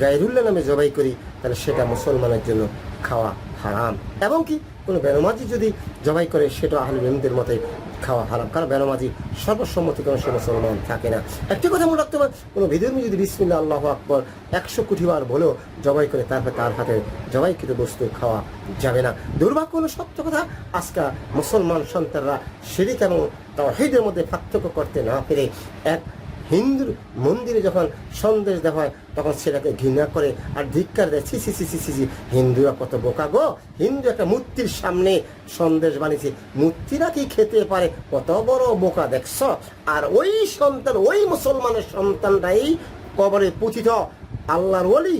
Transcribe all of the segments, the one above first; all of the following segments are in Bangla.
গায়রুল্লাহ নামে জবাই করি, তাহলে সেটা মুসলমানের জন্য খাওয়া হারাম। এবং কি, কোনো বেনমাজি যদি জবাই করে, সেটা আহলে মেমদের মতে খাওয়া হারাম। কারণ বেনমাজি সর্বসম্মতি কোনো সে মুসলমান থাকে না। একটি কথা মনে রাখতে হবে, কোনো বিধর্মী যদি বিসমিল্লা আল্লাহ আকবর একশো কোটিবার বলেও জবাই করে তারপর তার হাতে জবাইকৃত বস্তু খাওয়া যাবে না। দুর্ভাগ্য হলো সত্য কথা, আজকে মুসলমান সন্তানরা শিরিক এবং তাওহীদের মধ্যে পার্থক্য করতে না পেরে এক হিন্দুর মন্দিরে যখন সন্দেশ দেওয়া হয়, তখন সেটাকে ঘৃণা করে আর ধিক্কার দেয়, ছি ছি ছি ছি ছি হিন্দুরা কত বোকা গো! হিন্দু একটা মূর্তির সামনে সন্দেশ বানিয়েছে। মূর্তিরা কি খেতে পারে? কত বড় বোকা, দেখছ? আর ওই সন্তান, ওই মুসলমানের সন্তানটাই কবরে পুঁথিত আল্লাহর ওলি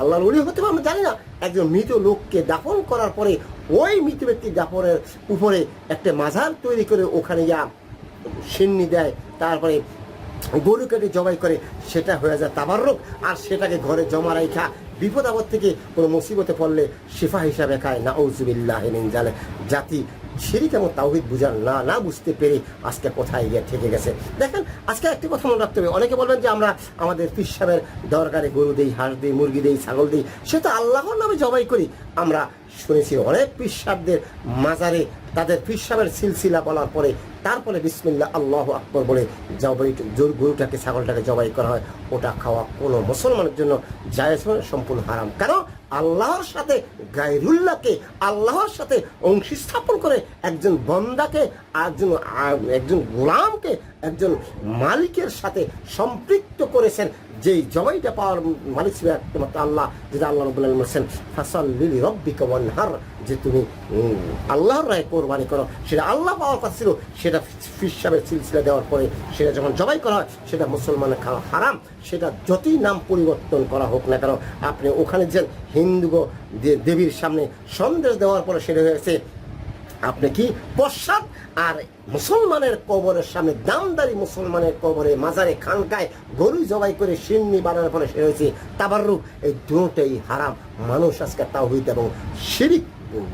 আল্লাহর ওলি হতে পারে আমরা জানি না। একজন মৃত লোককে দাফন করার পরে ওই মৃত ব্যক্তির দাফনের উপরে একটা মাজার তৈরি করে ওখানে যা সিন্নি দেয়। তারপরে গরু কেটে জবাই করে সেটা হয়ে যায় তাবার রোগ আর সেটাকে ঘরে জমা রাখা বিপদ আপদ থেকে কোনো মুসিবতে পড়লে শিফা হিসাবে খায় না ওজুবিল্লাহ জাতি সিঁড়ি কেমন তাওহিদ বুঝার না না বুঝতে পেরে আজকে কোথায় গিয়ে থেকে গেছে। দেখেন, আজকে একটি কথা মনে রাখতে হবে। অনেকে বলবেন যে আমরা আমাদের পিসাবের দরকারে গরু দিই, হাঁস দিই, মুরগি দিই, ছাগল দিই, সে তো আল্লাহর নামে জবাই করি। আমরা শুনেছি অনেক পিসাবদের মাজারে তাদের পিসাবের সিলসিলা বলার পরে, তারপরে বিসমিল্লা আল্লাহ আকবর বলে জবাই গরুটাকে, ছাগলটাকে জবাই করা হয়। ওটা খাওয়া কোনো মুসলমানের জন্য জায়েজ সম্পূর্ণ হারাম। কারণ আল্লাহর সাথে, গায়রুল্লাহকে আল্লাহর সাথে অংশী স্থাপন করে একজন বন্দাকে, একজন একজন গোলামকে, একজন মালিকের সাথে সম্পৃক্ত করেছেন। যেই জবাইটা পাওয়ার মালিক ছিল একমাত্র আল্লাহ, যেটা আল্লাহ রবুল্লাহ বলছেন ফাসাল লিলি রব্বিকা যে তুমি আল্লাহর রায় কোরবানি করো। সেটা আল্লাহ পাওয়ার কথা ছিল, সেটা ফিসাবের সিলসিলা দেওয়ার পরে সেটা যখন জবাই করা হয়, সেটা মুসলমানের খাওয়া হারাম, সেটা যতই নাম পরিবর্তন করা হোক না কেন, আপনি ওখানে যে হিন্দু দেবীর সামনে সন্দেশ দেওয়ার পরে সেটা হয়েছে আপনি কি পশ্চাৎ আর মুসলমানের কবরের সামনে দামদারি মুসলমানের কবরে মাজারে খানকায় গরু জবাই করে সিন্নি বানানোর ফলে সে হয়েছে তাবারুক এই দুটোই হারাম। মানুষ আজকে তাওহিদ এবং শিরিক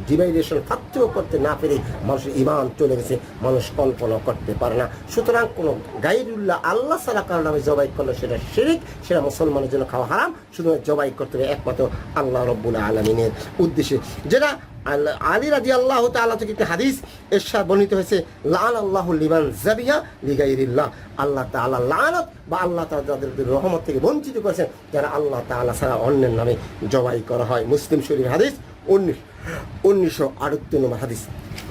ডিভাইডেশন পার্থক্য করতে না পেরে মানুষের ইমান চলে গেছে। মানুষ কল্পনা করতে পারে না। সুতরাং কোনো গাইরুল্লাহ আল্লাহ সালা কারণ নামে জবাই করলে সেটা শিরিক, সেটা মুসলমানের জন্য খাওয়া হারাম। শুধু জবাই করতে হবে একমাত্র আল্লাহ রব্বুল আলমিনের উদ্দেশ্যে। যেটা আলী রাজি আল্লাহ তাল্লাহ থেকে একটি হাদিস এরশাদ বর্ণিত হয়েছে লাল আল্লাহ লিমান জাবিয়া লিগাইরিল্লাহ। আল্লাহ তাআলা লানত বা আল্লাহ তালা যাদের রহমত থেকে বঞ্চিত করেছেন, যারা আল্লাহ তাআলা ছাড়া অন্যের নামে জবাই করা হয়। মুসলিম শরীফ হাদিস উনিশ, উনিশশো আটাত্তর নম্বর হাদিস।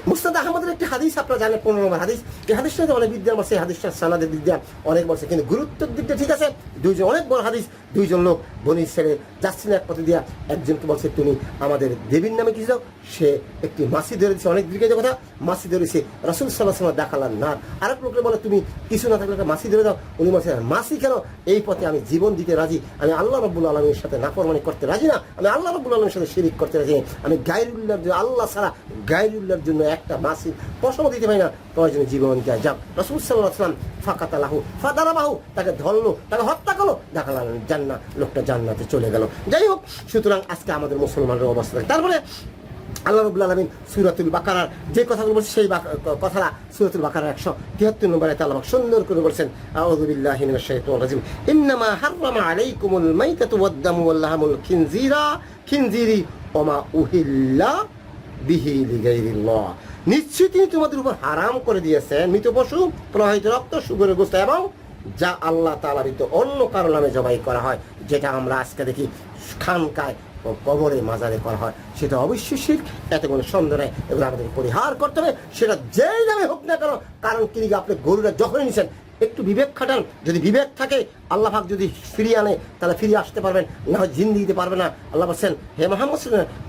মুস্তাদ আহমদের একটি হাদিস আপনারা জানেন, পনেরো নম্বর হাদিস। এই হাদিসটা তো অনেক বিদ্যা আছে এই হাদিসটার সানাদের বিদ্যা অনেক বলছে, কিন্তু গুরুত্বের দিকটা ঠিক আছে। দুইজন, অনেক বড় হাদিস, দুইজন লোক বনি ছেড়ে যাচ্ছিল এক পথে দিয়া, একজনকে বলছে, তুমি আমাদের দেবীর নামে কিছু সে একটি মাসি ধরে দিচ্ছে অনেক দিকে কথা। মাসি ধরেছে রাসুল সাল্লাহ সাল্লাহ দেখালাম না আরেক লোকে বলে, তুমি কিছু না থাকলে মাসি ধরে দাও। উনি বলছে, মাসি কেন? এই পথে আমি জীবন দিতে রাজি। আমি আল্লাহ রব্বুল আলমীর সাথে নাফরমানি করতে রাজি না। আমি আল্লাহ রব্বুল আলমীর সাথে শিরিক করতে রাজি না। আমি গাইরুল্লাহর জন্য আল্লাহ ছাড়া গাইরুল্লাহর জন্য একটা মাসি পশম দিতে পারি না। তোমার জন্য জীবন যায় যাক। রসুল সাল্লাহ আসলাম ফাঁকাত আলাহু ফাদারাবাহু, তাকে ধরলো, তাকে হত্যা করল দেখালাম জান্না, লোকটা জান্নাতে চলে গেল। যাই হোক, সুতরাং আজকে আমাদের মুসলমানের অবস্থা তারপরে আল্লাহ রবুল্লা আলমিন সুরাতুল বাকারার যে কথাগুলো বলছে, সেই কথাটা সুরাতুল বাকারার একশো তিয়াত্তর নম্বরে আল্লাহ সুন্দর করে বলছেন শাইতানির রাজিম। ইন্নামা হাররামা আলাইকুমুল মাইতাতু ওয়াদ-দামু ওয়াল লাহমুল খিনজিরা। খিনজিরি ওমা উহিল্লা বিহি লিগাইরিল্লাহ নিশ্চয়ই তিনি তোমাদের উপর হারাম করে দিয়েছেন মৃত পশু প্রবাহিত রক্ত সুগরের গোস্ত এবং যা আল্লাহ তাআলা অন্য কারও নামে জবাই করা হয়, যেটা আমরা আজকে দেখি খানকায় ও কবরে মাজারে করা হয়। সেটা অবশ্যই শির এত কোনো সন্দেহ নেই, এগুলো আমাদের পরিহার করতে হবে। সেটা যেই নামে হোক না কেন, কারণ তিনি আপনি গরুরা যখনই নিছেন একটু বিবেক খাটান। যদি বিবেক থাকে, আল্লাহ পাক যদি ফিরিয়ে আনে, তাহলে ফিরিয়ে আসতে পারবেন, না জিন্দি দিতে পারবে না। আল্লাহ বলছেন, হে মোহাম্মদ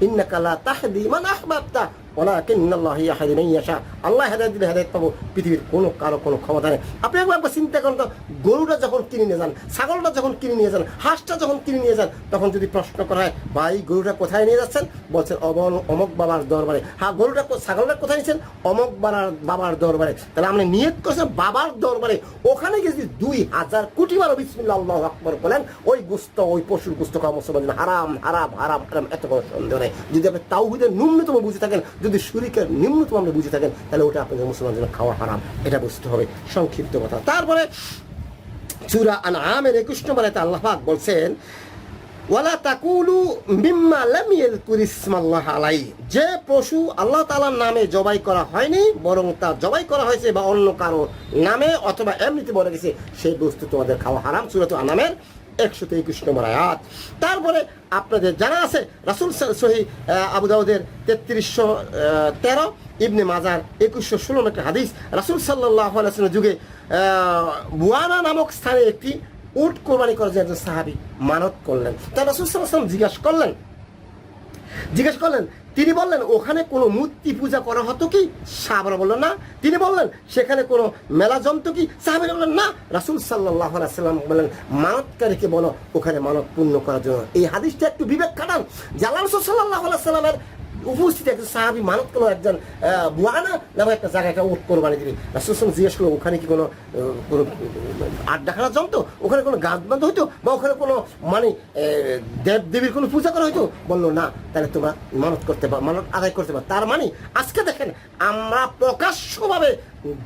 ইন্নাকাল্লাহ তাহদি মান আহবাবতা ইয়াশা। আল্লাহ হেদায়েত দিলে হেদায়েত পাবো। পৃথিবীর কোনো কারও কোনো ক্ষমতা নেই। আপনি একবার চিন্তা করেন তো, গরুটা যখন কিনে নিয়ে যান, ছাগলটা যখন কিনে নিয়ে যান, হাঁসটা যখন কিনে নিয়ে যান, তখন যদি প্রশ্ন করা হয়, ভাই, গরুটা কোথায় নিয়ে যাচ্ছেন? বলছেন অবল অমক বাবার দরবারে। হ্যাঁ গরুটা ছাগলটা কোথায় নিয়েছেন? অমক বাবার বাবার দরবারে। তাহলে আপনি নিয়ত করেছেন বাবার দরবারে। ওখানে যদি দুই হাজার কোটি বারো বিসমিল্লা আল্লাহ আকবর বলেন, ওই গুস্ত, ওই পশুর গুস্ত খাওয়া মুসলমান হারাম হারাম হারাম হারাম, এত কোনো সন্দেহ নেই। যদি আপনি তাওহিদের ন্যূনতম বুঝে থাকেন যদি শরীরের নিম্নতম আপনি বুঝে থাকেন, তাহলে ওটা আপনাদের মুসলমান জন্য খাওয়া হারাম। এটা বুঝতে হবে। সংক্ষিপ্ত কথা। তারপরে চূড়া আন আমের একুশ নম্বর আল্লাহ পাক বলছেন, ওয়ালা তাকুলু মিম্মা লাম ইয়াযকুর আলাই যে পশু আল্লাহ তাআলার নামে জবাই করা হয়নি, বরং তা জবাই করা হয়েছে বা অন্য কারও নামে অথবা এমনিতে বলে গেছে, সেই বস্তু তোমাদের খাওয়া হারাম। সূরাত আনামের একশো একুশ নম্বর আয়াত তারপরে আপনাদের জানা আছে, রাসুল সহি আবুদাউদের তেত্রিশশো তেরো, ইবনে মাজার একুশশো ষোলো একটা হাদিস। রাসুল সাল্লাহ আলাইসিনের যুগে বুয়ানা নামক স্থানে একটি উট কোরবানি করে যে একজন সাহাবি। মানত করলেন। তা রাসুল সাল্লাহ জিজ্ঞাসা করলেন জিজ্ঞেস করলেন, তিনি বললেন, ওখানে কোনো মূর্তি পূজা করা হতো কি? সাহাবারা বললেন, না। তিনি বললেন, সেখানে কোনো মেলা জমত কি? সাহাবারা বললেন, না। রাসুল সাল্লাহ সাল্লাম বললেন মানতকারীকে বলো, ওখানে মানব পূর্ণ করার জন্য। এই হাদিসটা একটু বিবেক খাটান। জালাল সাল্লাহ সাল্লামের উপস্থিত একজন সাহাবি, মানত কোনো একজন বুয়ানা নামে একটা জায়গায় একটা ওট কোরবানি দিবি রাসুল সাল্লাম জিজ্ঞেস করল ওখানে কি কোনো কোনো আড্ডা আড্ডাখানা জমতো ওখানে কোনো গাছ বান্ধ হইতো? বা ওখানে কোনো মানে দেব দেবীর কোনো পূজা করা হইতো? বলল, না, তাহলে তোমরা মানত করতে পার, মানত আদায় করতে পার। তার মানে আজকে দেখেন, আমরা প্রকাশ্যভাবে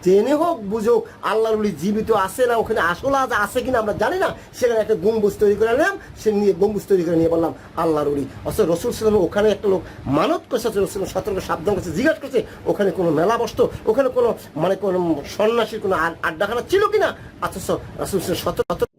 জেনে হোক, বুঝুক, আল্লাহর উলি জীবিত আছে না, ওখানে আসলে আজ আছে কিনা আমরা জানি না। সেখানে একটা গম্বুজ তৈরি করে নিলাম সে নিয়ে গম্বুজ তৈরি করে নিয়ে বললাম, আল্লাহর উলি অথচ রসুল সালাম ওখানে একটা লোক মানত করছে রসুল সতর্ক সাবধান করছে, জিজ্ঞাসা করছে, ওখানে কোনো মেলা বসতো? ওখানে কোনো মানে কোনো সন্ন্যাসীর কোনো আড- আড্ডাখানা ছিল কিনা? অথচ রসুল সতর্ক